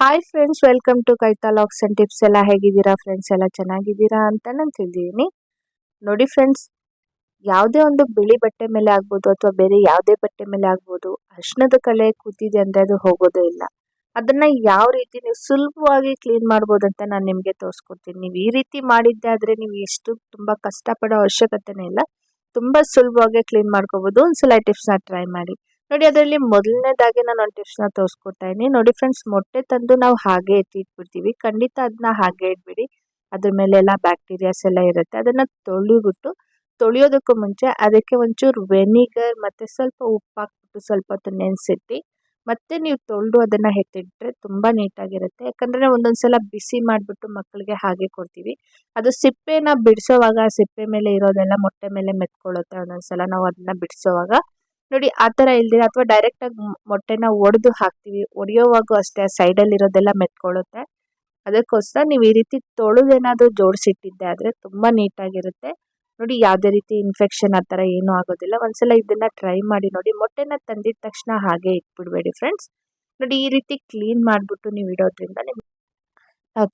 Hi friends welcome to ಕೈತಾ ಲಾಕ್ಸ್ and tips ಎಲ್ಲ ಹೇಗಿದ್ದೀರಾ ಫ್ರೆಂಡ್ಸ್ ಎಲ್ಲ ಚೆನ್ನಾಗಿದ್ದೀರಾ ಅಂತ ನಾನು ತಿಳಿದೀನಿ ನೋಡಿ ಫ್ರೆಂಡ್ಸ್ ಯಾವುದೇ ಒಂದು ಬಿಳಿ ಬಟ್ಟೆ ಮೇಲೆ ಆಗ್ಬೋದು ಅಥವಾ ಬೇರೆ ಯಾವುದೇ ಬಟ್ಟೆ ಮೇಲೆ ಆಗ್ಬೋದು ಅರ್ಶನದ ಕಲೆ ಕೂತಿದೆ ಅಂದರೆ ಅದು ಹೋಗೋದೇ ಇಲ್ಲ. ಅದನ್ನ ಯಾವ ರೀತಿ ನೀವು ಸುಲಭವಾಗಿ ಕ್ಲೀನ್ ಮಾಡ್ಬೋದು ಅಂತ ನಾನು ನಿಮಗೆ ತೋರಿಸ್ಕೊಡ್ತೀನಿ. ನೀವು ಈ ರೀತಿ ಮಾಡಿದ್ದೆ ಆದರೆ ನೀವು ಎಷ್ಟು ತುಂಬ ಕಷ್ಟಪಡೋ ಅವಶ್ಯಕತೆನೇ ಇಲ್ಲ. ತುಂಬ ಸುಲಭವಾಗಿ ಕ್ಲೀನ್ ಮಾಡ್ಕೋಬೋದು. ಒಂದ್ಸಲ ಟಿಪ್ಸ್ನ ಟ್ರೈ ಮಾಡಿ. ನೋಡಿ, ಅದರಲ್ಲಿ ಮೊದಲನೇದಾಗಿ ನಾನು ಒಂದು ಟಿಪ್ಸ್ನ ತೋರಿಸ್ಕೊಡ್ತಾ ಇದ್ದೀನಿ. ನೋಡಿ ಫ್ರೆಂಡ್ಸ್ ಮೊಟ್ಟೆ ತಂದು ನಾವು ಹಾಗೆ ಎತ್ತಿ ಇಟ್ಬಿಡ್ತೀವಿ ಖಂಡಿತ ಅದನ್ನ ಹಾಗೆ ಇಟ್ಬಿಡಿ ಅದ್ರ ಮೇಲೆಲ್ಲ ಬ್ಯಾಕ್ಟೀರಿಯಾಸ್ ಎಲ್ಲ ಇರುತ್ತೆ. ಅದನ್ನು ತೊಳಿಬಿಟ್ಟು ತೊಳೆಯೋದಕ್ಕೂ ಮುಂಚೆ ಅದಕ್ಕೆ ಒಂಚೂರು ವೆನಿಗರ್ ಮತ್ತು ಸ್ವಲ್ಪ ಉಪ್ಪು ಹಾಕ್ಬಿಟ್ಟು ಸ್ವಲ್ಪ ಹೊತ್ತು ನೆನೆಸಿಟ್ಟು, ಮತ್ತೆ ನೀವು ತೊಳೆದು ಅದನ್ನು ಎತ್ತಿಟ್ರೆ ತುಂಬ ನೀಟಾಗಿರುತ್ತೆ. ಯಾಕಂದರೆ ಒಂದೊಂದು ಸಲ ಬಿಸಿ ಮಾಡಿಬಿಟ್ಟು ಮಕ್ಕಳಿಗೆ ಹಾಗೆ ಕೊಡ್ತೀವಿ. ಅದು ಸಿಪ್ಪೆನ ಬಿಡಿಸೋವಾಗ, ಸಿಪ್ಪೆ ಮೇಲೆ ಇರೋದೆಲ್ಲ ಮೊಟ್ಟೆ ಮೇಲೆ ಮೆತ್ಕೊಳ್ಳುತ್ತೆ. ಒಂದೊಂದು ಸಲ ನಾವು ಅದನ್ನ ಬಿಡಿಸೋವಾಗ ನೋಡಿ, ಆ ಥರ ಇಲ್ದಿರ ಅಥವಾ ಡೈರೆಕ್ಟಾಗಿ ಮೊಟ್ಟೆನ ಒಡೆದು ಹಾಕ್ತೀವಿ. ಒಡೆಯೋವಾಗೂ ಅಷ್ಟೇ ಸೈಡಲ್ಲಿರೋದೆಲ್ಲ ಮೆತ್ಕೊಳ್ಳುತ್ತೆ. ಅದಕ್ಕೋಸ್ಕರ ನೀವು ಈ ರೀತಿ ತೊಳೆದೇನಾದರೂ ಜೋಡಿಸಿಟ್ಟಿದ್ದೆ ಆದರೆ ತುಂಬ ನೀಟಾಗಿರುತ್ತೆ. ನೋಡಿ, ಯಾವುದೇ ರೀತಿ ಇನ್ಫೆಕ್ಷನ್ ಆ ಥರ ಏನೂ ಆಗೋದಿಲ್ಲ. ಒಂದ್ಸಲ ಇದನ್ನು ಟ್ರೈ ಮಾಡಿ ನೋಡಿ. ಮೊಟ್ಟೆನ ತಂದಿದ ತಕ್ಷಣ ಹಾಗೆ ಇಟ್ಬಿಡ್ಬೇಡಿ ಫ್ರೆಂಡ್ಸ್ ನೋಡಿ, ಈ ರೀತಿ ಕ್ಲೀನ್ ಮಾಡಿಬಿಟ್ಟು ನೀವು ಇಡೋದ್ರಿಂದ ನಿಮ್ಗೆ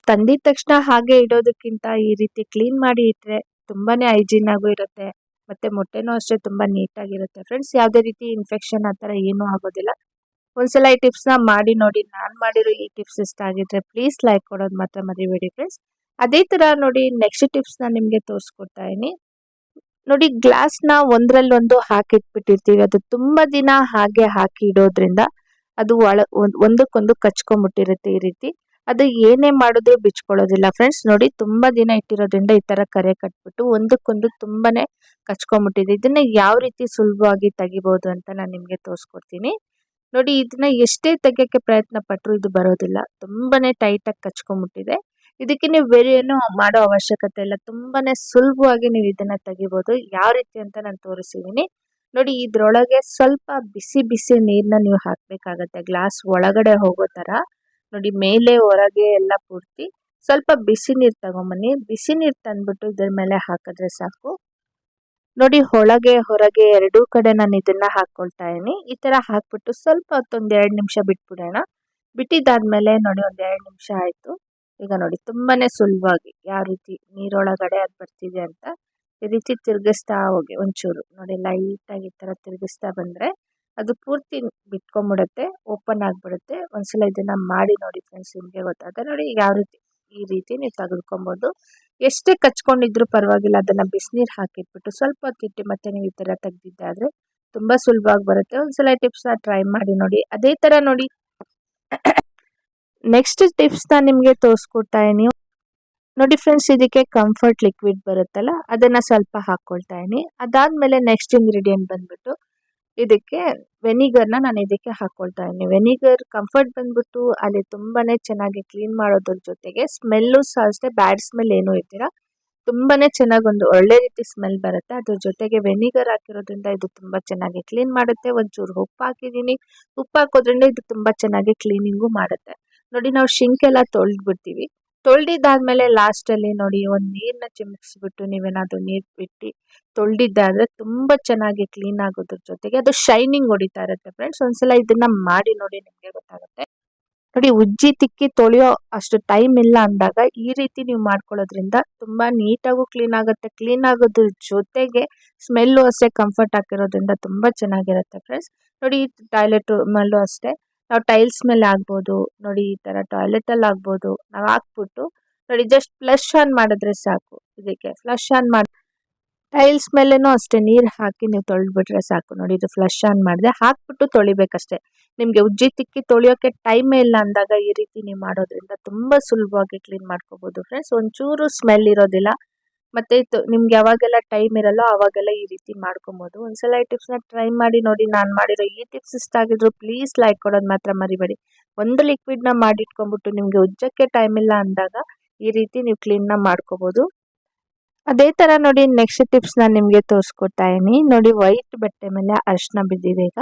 ತಂದಿದ ತಕ್ಷಣ ಹಾಗೆ ಇಡೋದಕ್ಕಿಂತ ಈ ರೀತಿ ಕ್ಲೀನ್ ಮಾಡಿ ಇಟ್ಟರೆ ತುಂಬಾ ಹೈಜೀನ್ ಆಗು ಇರುತ್ತೆ. ಮತ್ತು ಮೊಟ್ಟೆನೂ ಅಷ್ಟೇ ತುಂಬ ನೀಟಾಗಿರುತ್ತೆ. ಫ್ರೆಂಡ್ಸ್ ಯಾವುದೇ ರೀತಿ ಇನ್ಫೆಕ್ಷನ್ ಆ ಥರ ಏನೂ ಆಗೋದಿಲ್ಲ. ಒಂದ್ಸಲ ಈ ಟಿಪ್ಸ್ನ ಮಾಡಿ ನೋಡಿ. ನಾನು ಮಾಡಿರೋ ಈ ಟಿಪ್ಸ್ ಇಷ್ಟ ಆಗಿದ್ರೆ ಪ್ಲೀಸ್ ಲೈಕ್ ಕೊಡೋದು ಮಾತ್ರ ಮರಿಬೇಡಿ ಫ್ರೆಂಡ್ಸ್ ಅದೇ ಥರ ನೋಡಿ ನೆಕ್ಸ್ಟ್ ಟಿಪ್ಸ್ನ ನಿಮಗೆ ತೋರಿಸ್ಕೊಡ್ತಾ ಇದ್ದೀನಿ. ನೋಡಿ ಗ್ಲಾಸ್ನ ಒಂದರಲ್ಲೊಂದು ಹಾಕಿಟ್ಬಿಟ್ಟಿರ್ತೀವಿ. ಅದು ತುಂಬ ದಿನ ಹಾಗೆ ಹಾಕಿ ಇಡೋದ್ರಿಂದ ಅದು ಒಳ ಒಂದಕ್ಕೊಂದು ಕಚ್ಕೊಂಡ್ಬಿಟ್ಟಿರುತ್ತೆ ಈ ರೀತಿ. ಅದು ಏನೇ ಮಾಡಿದ್ರು ಬಿಚ್ಕೊಳ್ಳೋದಿಲ್ಲ. ಫ್ರೆಂಡ್ಸ್ ನೋಡಿ ತುಂಬ ದಿನ ಇಟ್ಟಿರೋದ್ರಿಂದ ಈ ಥರ ಕರೆ ಕಟ್ಬಿಟ್ಟು ಒಂದಕ್ಕೊಂದು ತುಂಬಾ ಕಚ್ಕೊಂಡ್ಬಿಟ್ಟಿದೆ ಇದನ್ನ ಯಾವ ರೀತಿ ಸುಲಭವಾಗಿ ತೆಗಿಬೋದು ಅಂತ ನಾನು ನಿಮಗೆ ತೋರಿಸ್ಕೊಡ್ತೀನಿ. ನೋಡಿ, ಇದನ್ನ ಎಷ್ಟೇ ತೆಗಿಯೋಕ್ಕೆ ಪ್ರಯತ್ನ ಪಟ್ಟರು ಇದು ಬರೋದಿಲ್ಲ. ತುಂಬಾನೇ ಟೈಟಾಗಿ ಕಚ್ಕೊಂಡ್ಬಿಟ್ಟಿದೆ ಇದಕ್ಕೆ ನೀವು ಬೇರೆ ಏನು ಮಾಡೋ ಅವಶ್ಯಕತೆ ಇಲ್ಲ. ತುಂಬಾನೇ ಸುಲಭವಾಗಿ ನೀವು ಇದನ್ನ ತೆಗಿಬೋದು. ಯಾವ ರೀತಿ ಅಂತ ನಾನು ತೋರಿಸಿದ್ದೀನಿ ನೋಡಿ, ಇದ್ರೊಳಗೆ ಸ್ವಲ್ಪ ಬಿಸಿ ಬಿಸಿ ನೀರನ್ನ ನೀವು ಹಾಕಬೇಕಾಗತ್ತೆ. ಗ್ಲಾಸ್ ಒಳಗಡೆ ಹೋಗೋ ಥರ. ನೋಡಿ, ಮೇಲೆ, ಹೊರಗೆ ಎಲ್ಲ ಪೂರ್ತಿ ಸ್ವಲ್ಪ ಬಿಸಿ ನೀರು ತಗೊಂಬನ್ನಿ. ಬಿಸಿ ನೀರು ತಂದ್ಬಿಟ್ಟು ಇದ್ರ ಮೇಲೆ ಹಾಕಿದ್ರೆ ಸಾಕು. ನೋಡಿ, ಒಳಗೆ, ಹೊರಗೆ ಎರಡೂ ಕಡೆ ನಾನು ಇದನ್ನ ಹಾಕೊಳ್ತಾ ಇದ್ದೀನಿ. ಈ ತರ ಹಾಕ್ಬಿಟ್ಟು ಸ್ವಲ್ಪ ಹೊತ್ತೊಂದು ಎರಡು ನಿಮಿಷ ಬಿಟ್ಬಿಡೋಣ. ಬಿಟ್ಟಿದ್ದಾದ್ಮೇಲೆ ನೋಡಿ, ಒಂದು ಎರಡು ನಿಮಿಷ ಆಯ್ತು. ಈಗ ನೋಡಿ, ತುಂಬಾನೇ ಸುಲಭವಾಗಿ ಯಾವ ರೀತಿ ನೀರೊಳಗಡೆ ಅದು ಬರ್ತಿದೆ ಅಂತ ಈ ರೀತಿ ತಿರುಗಿಸ್ತಾ ಹೋಗಿ ಒಂಚೂರು. ನೋಡಿ, ಲೈಟಾಗಿ ಈ ತರ ತಿರ್ಗಿಸ್ತಾ ಬಂದ್ರೆ ಅದು ಪೂರ್ತಿ ಬಿಟ್ಕೊಂಡ್ಬಿಡುತ್ತೆ ಓಪನ್ ಆಗಿಬಿಡುತ್ತೆ. ಒಂದ್ಸಲ ಇದನ್ನ ಮಾಡಿ ನೋಡಿ ಫ್ರೆಂಡ್ಸ್ ನಿಮಗೆ ಗೊತ್ತಾಗುತ್ತೆ ನೋಡಿ ಯಾವ ರೀತಿ, ಈ ರೀತಿ ನೀವು ತೆಗೆದುಕೊಬೋದು. ಎಷ್ಟೇ ಕಚ್ಕೊಂಡಿದ್ರು ಪರವಾಗಿಲ್ಲ, ಅದನ್ನು ಬಿಸಿನೀರು ಹಾಕಿಟ್ಬಿಟ್ಟು ಸ್ವಲ್ಪ ತಿಟ್ಟಿ ಮತ್ತೆ ನೀವು ಈ ಥರ ತೆಗೆದಿದ್ದಾದರೆ ತುಂಬ ಸುಲಭವಾಗಿ ಬರುತ್ತೆ. ಒಂದ್ಸಲ ಟಿಪ್ಸ್ನ ಟ್ರೈ ಮಾಡಿ ನೋಡಿ. ಅದೇ ಥರ ನೋಡಿ ನೆಕ್ಸ್ಟ್ ಟಿಪ್ಸ್ನ ನಿಮಗೆ ತೋರಿಸ್ಕೊಡ್ತಾ ಇದೀನಿ ನೋಡಿ ಫ್ರೆಂಡ್ಸ್ ಇದಕ್ಕೆ ಕಂಫರ್ಟ್ ಲಿಕ್ವಿಡ್ ಬರುತ್ತಲ್ಲ, ಅದನ್ನು ಸ್ವಲ್ಪ ಹಾಕ್ಕೊಳ್ತಾ ಇದೀನಿ ಅದಾದಮೇಲೆ ನೆಕ್ಸ್ಟ್ ಇಂಗ್ರೀಡಿಯೆಂಟ್ ಬಂದ್ಬಿಟ್ಟು ಇದಕ್ಕೆ ವೆನಿಗರ್ನ ನಾನು ಇದಕ್ಕೆ ಹಾಕ್ಕೊಳ್ತಾ ಇದ್ದೀನಿ. ವೆನಿಗರ್ ಕಂಫರ್ಟ್ ಬಂದ್ಬಿಟ್ಟು ಅಲ್ಲಿ ತುಂಬಾ ಚೆನ್ನಾಗಿ ಕ್ಲೀನ್ ಮಾಡೋದ್ರ ಜೊತೆಗೆ ಸ್ಮೆಲ್ಲು ಸಹ ಅಷ್ಟೇ ಬ್ಯಾಡ್ ಸ್ಮೆಲ್ ಏನೂ ಇದ್ದೀರಾ? ತುಂಬಾ ಚೆನ್ನಾಗಿ ಒಂದು ಒಳ್ಳೆ ರೀತಿ ಸ್ಮೆಲ್ ಬರುತ್ತೆ. ಅದ್ರ ಜೊತೆಗೆ ವೆನಿಗರ್ ಹಾಕಿರೋದ್ರಿಂದ ಇದು ತುಂಬ ಚೆನ್ನಾಗಿ ಕ್ಲೀನ್ ಮಾಡುತ್ತೆ. ಒಂಚೂರು ಉಪ್ಪು ಹಾಕಿದ್ದೀನಿ. ಉಪ್ಪು ಹಾಕೋದ್ರಿಂದ ಇದು ತುಂಬ ಚೆನ್ನಾಗಿ ಕ್ಲೀನಿಂಗು ಮಾಡುತ್ತೆ. ನೋಡಿ, ನಾವು ಶಿಂಕೆಲ್ಲ ತೊಳೆದ್ಬಿಡ್ತೀವಿ. ತೊಳೆದಿದ್ದಾದ್ಮೇಲೆ ಲಾಸ್ಟಲ್ಲಿ ನೋಡಿ ಒಂದು ನೀರನ್ನ ಚಿಮುಕ್ಸ್ಬಿಟ್ಟು ನೀವೇನಾದರೂ ನೀರು ಬಿಟ್ಟು ತೊಳೆದಿದ್ದಾದ್ರೆ ತುಂಬ ಚೆನ್ನಾಗಿ ಕ್ಲೀನ್ ಆಗೋದ್ರ ಜೊತೆಗೆ ಅದು ಶೈನಿಂಗ್ ಹೊಡಿತಾ ಇರುತ್ತೆ ಫ್ರೆಂಡ್ಸ್ ಒಂದ್ಸಲ ಇದನ್ನ ಮಾಡಿ ನೋಡಿ ನಿಮಗೆ ಗೊತ್ತಾಗುತ್ತೆ. ನೋಡಿ ಉಜ್ಜಿ ತಿಕ್ಕಿ ತೊಳೆಯೋ ಅಷ್ಟು ಟೈಮ್ ಇಲ್ಲ ಅಂದಾಗ ಈ ರೀತಿ ನೀವು ಮಾಡ್ಕೊಳ್ಳೋದ್ರಿಂದ ತುಂಬಾ ನೀಟಾಗೂ ಕ್ಲೀನ್ ಆಗುತ್ತೆ. ಕ್ಲೀನ್ ಆಗೋದ್ರ ಜೊತೆಗೆ ಸ್ಮೆಲ್ಲು ಅಷ್ಟೇ ಕಂಫರ್ಟ್ ಆಗಿರೋದ್ರಿಂದ ತುಂಬ ಚೆನ್ನಾಗಿರುತ್ತೆ ಫ್ರೆಂಡ್ಸ್ ನೋಡಿ ಟಾಯ್ಲೆಟ್ ಮೇಲೂ ಅಷ್ಟೇ. ನಾವು ಟೈಲ್ಸ್ ಮೇಲೆ ಆಗ್ಬೋದು, ನೋಡಿ ಈ ಥರ ಟಾಯ್ಲೆಟಲ್ಲಿ ಆಗ್ಬೋದು, ನಾವು ಹಾಕ್ಬಿಟ್ಟು ನೋಡಿ ಜಸ್ಟ್ ಫ್ಲಶ್ ಆನ್ ಮಾಡಿದ್ರೆ ಸಾಕು ಇದಕ್ಕೆ. ಫ್ಲಶ್ ಆನ್ ಮಾಡಿ ಟೈಲ್ಸ್ ಮೇಲೇನೂ ಅಷ್ಟೇ ನೀರು ಹಾಕಿ ನೀವು ತೊಳೆದ್ಬಿಟ್ರೆ ಸಾಕು. ನೋಡಿ ಇದು ಫ್ಲಶ್ ಆನ್ ಮಾಡಿದೆ, ಹಾಕ್ಬಿಟ್ಟು ತೊಳಿಬೇಕಷ್ಟೇ. ನಿಮಗೆ ಉಜ್ಜಿ ತಿಕ್ಕಿ ತೊಳೆಯೋಕ್ಕೆ ಟೈಮೇ ಇಲ್ಲ ಅಂದಾಗ ಈ ರೀತಿ ನೀವು ಮಾಡೋದ್ರಿಂದ ತುಂಬ ಸುಲಭವಾಗಿ ಕ್ಲೀನ್ ಮಾಡ್ಕೋಬೋದು ಫ್ರೆಂಡ್ಸ್ ಒಂಚೂರು ಸ್ಮೆಲ್ ಇರೋದಿಲ್ಲ. ಮತ್ತು ನಿಮ್ಗೆ ಯಾವಾಗೆಲ್ಲ ಟೈಮ್ ಇರಲ್ಲೋ ಆವಾಗೆಲ್ಲ ಈ ರೀತಿ ಮಾಡ್ಕೊಬೋದು. ಒಂದ್ಸಲ ಈ ಟಿಪ್ಸ್ನ ಟ್ರೈ ಮಾಡಿ ನೋಡಿ ನಾನು ಮಾಡಿರೋ ಈ ಟಿಪ್ಸ್ ಇಷ್ಟ ಆಗಿದ್ರು ಪ್ಲೀಸ್ ಲೈಕ್ ಕೊಡೋದು ಮಾತ್ರ ಮರಿಬೇಡಿ. ಒಂದು ಲಿಕ್ವಿಡ್ನ ಮಾಡಿಟ್ಕೊಂಡ್ಬಿಟ್ಟು ನಿಮಗೆ ಉಜ್ಜಕ್ಕೆ ಟೈಮ್ ಇಲ್ಲ ಅಂದಾಗ ಈ ರೀತಿ ನೀವು ಕ್ಲೀನ್ನ ಮಾಡ್ಕೋಬೋದು. ಅದೇ ಥರ ನೋಡಿ ನೆಕ್ಸ್ಟ್ ಟಿಪ್ಸ್ ನಾನು ನಿಮಗೆ ತೋರಿಸ್ಕೊಡ್ತಾ ಇದ್ದೀನಿ. ನೋಡಿ ವೈಟ್ ಬಟ್ಟೆ ಮೇಲೆ ಅರ್ಶಿನ ಬಿದ್ದಿದೆ ಈಗ.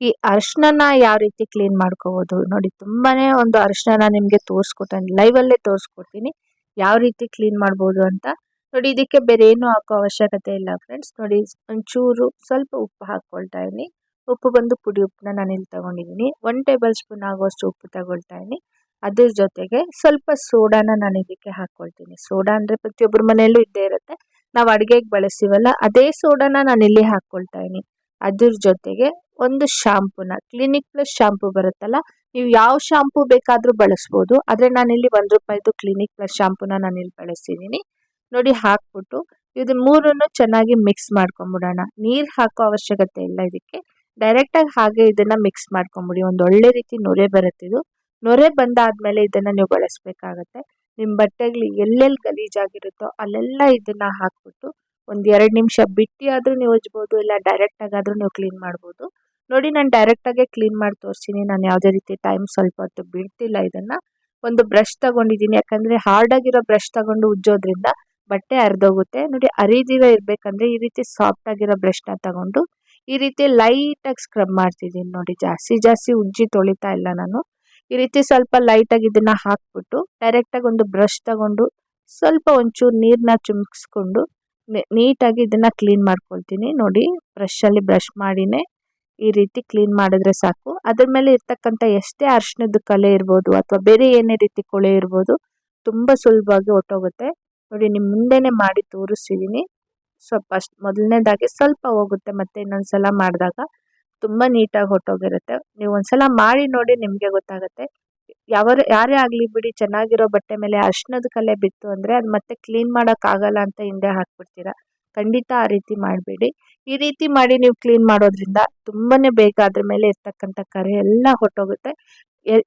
ಈ ಅರ್ಶಿನ ಯಾವ ರೀತಿ ಕ್ಲೀನ್ ಮಾಡ್ಕೋಬೋದು ನೋಡಿ ತುಂಬಾನೇ ಒಂದು ಅರ್ಶಿನ ನಿಮಗೆ ತೋರಿಸ್ಕೊಡ್ತೀನಿ ಲೈವಲ್ಲೇ ತೋರಿಸ್ಕೊಡ್ತೀನಿ. ಯಾವ ರೀತಿ ಕ್ಲೀನ್ ಮಾಡ್ಬೋದು ಅಂತ. ನೋಡಿ ಇದಕ್ಕೆ ಬೇರೆ ಏನು ಹಾಕೋ ಅವಶ್ಯಕತೆ ಇಲ್ಲ ಫ್ರೆಂಡ್ಸ್ ನೋಡಿ ಒಂಚೂರು ಸ್ವಲ್ಪ ಉಪ್ಪು ಹಾಕ್ಕೊಳ್ತಾ ಇದ್ದೀನಿ ಉಪ್ಪು ಬಂದು ಪುಡಿ ಉಪ್ಪನ್ನ ನಾನು ಇಲ್ಲಿ ತಗೊಂಡಿದ್ದೀನಿ. ಒನ್ ಟೇಬಲ್ ಸ್ಪೂನ್ ಆಗುವಷ್ಟು ಉಪ್ಪು ತಗೊಳ್ತಾ ಇದ್ದೀನಿ ಅದ್ರ ಜೊತೆಗೆ ಸ್ವಲ್ಪ ಸೋಡಾನ ನಾನು ಇದಕ್ಕೆ ಹಾಕ್ಕೊಳ್ತೀನಿ ಸೋಡಾ ಅಂದರೆ ಪ್ರತಿಯೊಬ್ಬರ ಮನೆಯಲ್ಲೂ ಇದ್ದೇ ಇರುತ್ತೆ. ನಾವು ಅಡುಗೆಗೆ ಬಳಸ್ತೀವಲ್ಲ, ಅದೇ ಸೋಡಾನ ನಾನು ಇಲ್ಲಿ ಹಾಕ್ಕೊಳ್ತಾ ಇದ್ದೀನಿ ಅದ್ರ ಜೊತೆಗೆ ಒಂದು ಶಾಂಪೂನ ಕ್ಲಿನಿಕ್ ಪ್ಲಸ್ ಶಾಂಪೂ ಬರುತ್ತಲ್ಲ, ನೀವು ಯಾವ ಶಾಂಪೂ ಬೇಕಾದರೂ ಬಳಸ್ಬೋದು. ಆದರೆ ನಾನಿಲ್ಲಿ ಒಂದು ರೂಪಾಯಿದು ಕ್ಲಿನಿಕ್ ಪ್ಲಸ್ ಶಾಂಪೂನ ಇಲ್ಲಿ ಬಳಸ್ತಿದ್ದೀನಿ ನೋಡಿ ಹಾಕ್ಬಿಟ್ಟು ಇದು ಮೂರನ್ನು ಚೆನ್ನಾಗಿ ಮಿಕ್ಸ್ ಮಾಡ್ಕೊಂಬಿಡೋಣ. ನೀರು ಹಾಕೋ ಅವಶ್ಯಕತೆ ಇಲ್ಲ ಇದಕ್ಕೆ. ಡೈರೆಕ್ಟಾಗಿ ಹಾಗೆ ಇದನ್ನು ಮಿಕ್ಸ್ ಮಾಡ್ಕೊಂಬಿಡಿ. ಒಂದು ಒಳ್ಳೆ ರೀತಿ ನೊರೆ ಬರುತ್ತೆ ಇದು. ನೊರೆ ಬಂದಾದಮೇಲೆ ಇದನ್ನು ನೀವು ಬಳಸಬೇಕಾಗತ್ತೆ. ನಿಮ್ಮ ಬಟ್ಟೆಗಳು ಎಲ್ಲೆಲ್ಲಿ ಗಲೀಜಾಗಿರುತ್ತೋ ಅಲ್ಲೆಲ್ಲ ಇದನ್ನು ಹಾಕ್ಬಿಟ್ಟು ಒಂದು ಎರಡು ನಿಮಿಷ ಬಿಟ್ಟು ಆದರೂ ನೀವು ಉಜ್ಬೋದು, ಇಲ್ಲ ಡೈರೆಕ್ಟಾಗಾದರೂ ನೀವು ಕ್ಲೀನ್ ಮಾಡ್ಬೋದು. ನೋಡಿ ನಾನು ಡೈರೆಕ್ಟಾಗೆ ಕ್ಲೀನ್ ಮಾಡಿ ತೋರಿಸ್ತೀನಿ. ನಾನು ಯಾವುದೇ ರೀತಿ ಟೈಮ್ ಸ್ವಲ್ಪ ಹೊತ್ತು ಬಿಡ್ತಿಲ್ಲ ಇದನ್ನು. ಒಂದು ಬ್ರಷ್ ತಗೊಂಡಿದ್ದೀನಿ. ಯಾಕಂದರೆ ಹಾರ್ಡಾಗಿರೋ ಬ್ರಷ್ ತಗೊಂಡು ಉಜ್ಜೋದ್ರಿಂದ ಬಟ್ಟೆ ಹರಿದೋಗುತ್ತೆ. ನೋಡಿ ಹರಿದಿರೋ ಇರಬೇಕಂದ್ರೆ ಈ ರೀತಿ ಸಾಫ್ಟ್ ಆಗಿರೋ ಬ್ರಷ್ನ ತಗೊಂಡು ಈ ರೀತಿ ಲೈಟಾಗಿ ಸ್ಕ್ರಬ್ ಮಾಡ್ತಿದ್ದೀನಿ ನೋಡಿ, ಜಾಸ್ತಿ ಜಾಸ್ತಿ ಉಜ್ಜಿ ತೊಳಿತಾ ಇಲ್ಲ ನಾನು. ಈ ರೀತಿ ಸ್ವಲ್ಪ ಲೈಟಾಗಿ ಇದನ್ನು ಹಾಕ್ಬಿಟ್ಟು ಡೈರೆಕ್ಟಾಗಿ ಒಂದು ಬ್ರಷ್ ತಗೊಂಡು ಸ್ವಲ್ಪ ಒಂಚೂರು ನೀರನ್ನ ಚುಮ್ಸ್ಕೊಂಡು ನೀಟಾಗಿ ಇದನ್ನು ಕ್ಲೀನ್ ಮಾಡ್ಕೊಳ್ತೀನಿ. ನೋಡಿ ಬ್ರಷಲ್ಲಿ ಬ್ರಷ್ ಮಾಡಿನೇ ಈ ರೀತಿ ಕ್ಲೀನ್ ಮಾಡಿದ್ರೆ ಸಾಕು. ಅದ್ರ ಮೇಲೆ ಇರ್ತಕ್ಕಂಥ ಎಷ್ಟೇ ಅರ್ಶಿನದ ಕಲೆ ಇರ್ಬೋದು ಅಥವಾ ಬೇರೆ ಏನೇ ರೀತಿ ಕೊಳೆ ಇರ್ಬೋದು, ತುಂಬ ಸುಲಭವಾಗಿ ಹೊಟ್ಟೋಗುತ್ತೆ ನೋಡಿ ನಿಮ್ಮ ಮುಂದೆನೇ ಮಾಡಿ ತೋರಿಸ್ತಿದ್ದೀನಿ ಸ್ವಲ್ಪ ಫಸ್ಟ್ ಮೊದಲನೇದಾಗಿ ಸ್ವಲ್ಪ ಹೋಗುತ್ತೆ, ಮತ್ತೆ ಇನ್ನೊಂದ್ಸಲ ಮಾಡಿದಾಗ ತುಂಬ ನೀಟಾಗಿ ಹೊಟ್ಟೋಗಿರುತ್ತೆ. ನೀವು ಒಂದ್ಸಲ ಮಾಡಿ ನೋಡಿ ನಿಮಗೆ ಗೊತ್ತಾಗುತ್ತೆ. ಯಾವ ಯಾರೇ ಆಗಲಿ ಬಿಡಿ, ಚೆನ್ನಾಗಿರೋ ಬಟ್ಟೆ ಮೇಲೆ ಅರ್ಶನದ ಕಲೆ ಬಿತ್ತು ಅಂದರೆ ಅದು ಮತ್ತೆ ಕ್ಲೀನ್ ಮಾಡೋಕ್ಕಾಗಲ್ಲ ಅಂತ ಹಿಂದೆ ಹಾಕ್ಬಿಡ್ತೀರಾ. ಖಂಡಿತ ಆ ರೀತಿ ಮಾಡಬೇಡಿ. ಈ ರೀತಿ ಮಾಡಿ ನೀವು ಕ್ಲೀನ್ ಮಾಡೋದ್ರಿಂದ ತುಂಬಾ ಬೇಗ ಅದ್ರ ಮೇಲೆ ಇರ್ತಕ್ಕಂಥ ಕರೆ ಎಲ್ಲ ಹೊಟ್ಟೋಗುತ್ತೆ.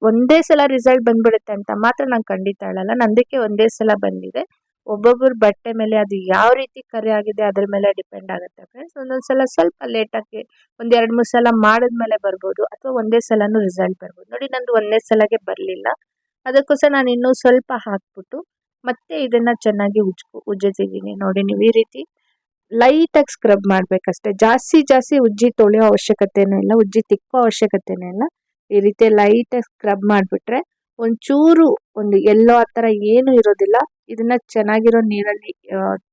ಒಂದೇ ಸಲ ರಿಸಲ್ಟ್ ಬಂದ್ಬಿಡುತ್ತೆ ಅಂತ ಮಾತ್ರ ನಾನು ಖಂಡಿತ ಹೇಳಲ್ಲ. ನಂದಕ್ಕೆ ಒಂದೇ ಸಲ ಬಂದಿದೆ. ಒಬ್ಬೊಬ್ಬರ ಬಟ್ಟೆ ಮೇಲೆ ಅದು ಯಾವ ರೀತಿ ಕರೆ ಆಗಿದೆ ಅದ್ರ ಮೇಲೆ ಡಿಪೆಂಡ್ ಆಗುತ್ತೆ ಫ್ರೆಂಡ್ಸ್ ಒಂದೊಂದು ಸಲ ಸ್ವಲ್ಪ ಲೇಟಾಗಿ ಒಂದು ಎರಡು, ಮೂರು ಸಲ ಮಾಡಿದ್ಮೇಲೆ ಬರ್ಬೋದು ಅಥವಾ ಒಂದೇ ಸಲನೂ ರಿಸಲ್ಟ್ ಬರ್ಬೋದು. ನೋಡಿ, ನಂದು ಒಂದೇ ಸಲಗೆ ಬರಲಿಲ್ಲ. ಅದಕ್ಕೋಸ್ಕರ ನಾನು ಇನ್ನೂ ಸ್ವಲ್ಪ ಹಾಕ್ಬಿಟ್ಟು ಮತ್ತೆ ಇದನ್ನು ಚೆನ್ನಾಗಿ ಉಜ್ಕೊ ಉಜ್ಜಿದ್ದೀನಿ ನೋಡಿ, ನೀವು ಈ ರೀತಿ ಲೈಟಾಗಿ ಸ್ಕ್ರಬ್ ಮಾಡಬೇಕಷ್ಟೆ. ಜಾಸ್ತಿ ಜಾಸ್ತಿ ಉಜ್ಜಿ ತೊಳೆಯೋ ಅವಶ್ಯಕತೆನೂ ಇಲ್ಲ, ಉಜ್ಜಿ ತಿಕ್ಕೋ ಅವಶ್ಯಕತೆನೂ ಇಲ್ಲ. ಈ ರೀತಿ ಲೈಟಾಗಿ ಸ್ಕ್ರಬ್ ಮಾಡಿಬಿಟ್ರೆ ಒಂಚೂರು ಒಂದು ಎಲ್ಲೋ ಆ ಥರ ಏನು ಇರೋದಿಲ್ಲ. ಇದನ್ನ ಚೆನ್ನಾಗಿರೋ ನೀರಲ್ಲಿ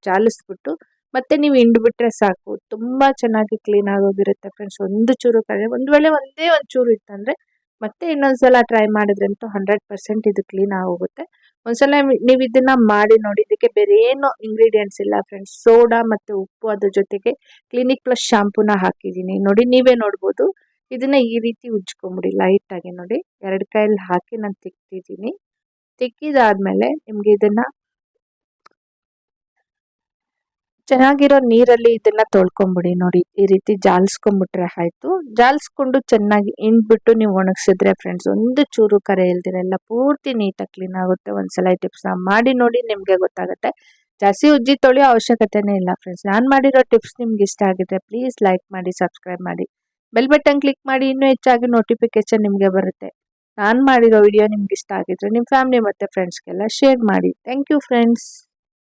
ಚಾಲಿಸ್ಬಿಟ್ಟು, ಮತ್ತೆ ನೀವು ಹಿಂಡ್ಬಿಟ್ರೆ ಸಾಕು. ತುಂಬ ಚೆನ್ನಾಗಿ ಕ್ಲೀನ್ ಆಗೋಗಿರುತ್ತೆ ಫ್ರೆಂಡ್ಸ್ ಒಂದು ಚೂರು ಕಡೆ ಒಂದು ವೇಳೆ ಒಂದೇ ಒಂದು ಚೂರು ಇತ್ತಂದರೆ ಮತ್ತೆ ಇನ್ನೊಂದ್ಸಲ ಟ್ರೈ ಮಾಡಿದ್ರಂತೂ ಹಂಡ್ರೆಡ್ ಪರ್ಸೆಂಟ್ ಇದು ಕ್ಲೀನ್ ಆಗೋಗುತ್ತೆ. ಒಂದ್ಸಲ ನೀವು ಇದನ್ನ ಮಾಡಿ ನೋಡಿ ಇದಕ್ಕೆ ಬೇರೆ ಏನು ಇಂಗ್ರೀಡಿಯೆಂಟ್ಸ್ ಇಲ್ಲ ಫ್ರೆಂಡ್ಸ್ ಸೋಡಾ ಮತ್ತು ಉಪ್ಪು ಅದ್ರ ಜೊತೆಗೆ ಕ್ಲಿನಿಕ್ ಪ್ಲಸ್ ಶಾಂಪೂನ ಹಾಕಿದ್ದೀನಿ. ನೋಡಿ ನೀವೇ ನೋಡ್ಬೋದು. ಇದನ್ನ ಈ ರೀತಿ ಉಜ್ಕೊಂಬಿಡಿ ಲೈಟಾಗಿ ನೋಡಿ. ಎರಡು ಕೈಯಲ್ಲಿ ಹಾಕಿ ನಾನು ತೆಗ್ದಿದ್ದೀನಿ. ತಿಕ್ಕಿದಾದ್ಮೇಲೆ ನಿಮಗೆ ಇದನ್ನ ಚೆನ್ನಾಗಿರೋ ನೀರಲ್ಲಿ ಇದನ್ನ ತೊಳ್ಕೊಂಬಿಡಿ ನೋಡಿ. ಈ ರೀತಿ ಜಾಲಿಸ್ಕೊಂಡ್ಬಿಟ್ರೆ ಆಯ್ತು. ಜಾಲಿಸ್ಕೊಂಡು ಚೆನ್ನಾಗಿ ಹಿಂಡ್ಬಿಟ್ಟು ನೀವು ಒಣಗಿಸಿದ್ರೆ ಫ್ರೆಂಡ್ಸ್ ಒಂದು ಚೂರು ಕರೆ ಇಲ್ದಿರಲ್ಲ ಪೂರ್ತಿ ನೀಟಾಗಿ ಕ್ಲೀನ್ ಆಗುತ್ತೆ. ಒಂದ್ಸಲ ಟಿಪ್ಸ್ ಮಾಡಿ ನೋಡಿ ನಿಮಗೆ ಗೊತ್ತಾಗುತ್ತೆ. ಜಾಸ್ತಿ ಉಜ್ಜಿ ತೊಳೆಯೋ ಅವಶ್ಯಕತೆನೇ ಇಲ್ಲ ಫ್ರೆಂಡ್ಸ್ ನಾನು ಮಾಡಿರೋ ಟಿಪ್ಸ್ ನಿಮ್ಗೆ ಇಷ್ಟ ಆಗಿದ್ರೆ ಪ್ಲೀಸ್ ಲೈಕ್ ಮಾಡಿ ಸಬ್ಸ್ಕ್ರೈಬ್ ಮಾಡಿ. ಬೆಲ್ ಬಟನ್ ಕ್ಲಿಕ್ ಮಾಡಿ ಇನ್ನೂ ಹೆಚ್ಚಾಗಿ ನೋಟಿಫಿಕೇಶನ್ ನಿಮಗೆ ಬರುತ್ತೆ. ನಾನು ಮಾಡಿರೋ ವಿಡಿಯೋ ನಿಮ್ಗೆ ಇಷ್ಟ ಆಗಿದ್ರೆ ನಿಮ್ಮ ಫ್ಯಾಮಿಲಿ ಮತ್ತು ಫ್ರೆಂಡ್ಸ್ಗೆಲ್ಲ ಶೇರ್ ಮಾಡಿ. Thank you friends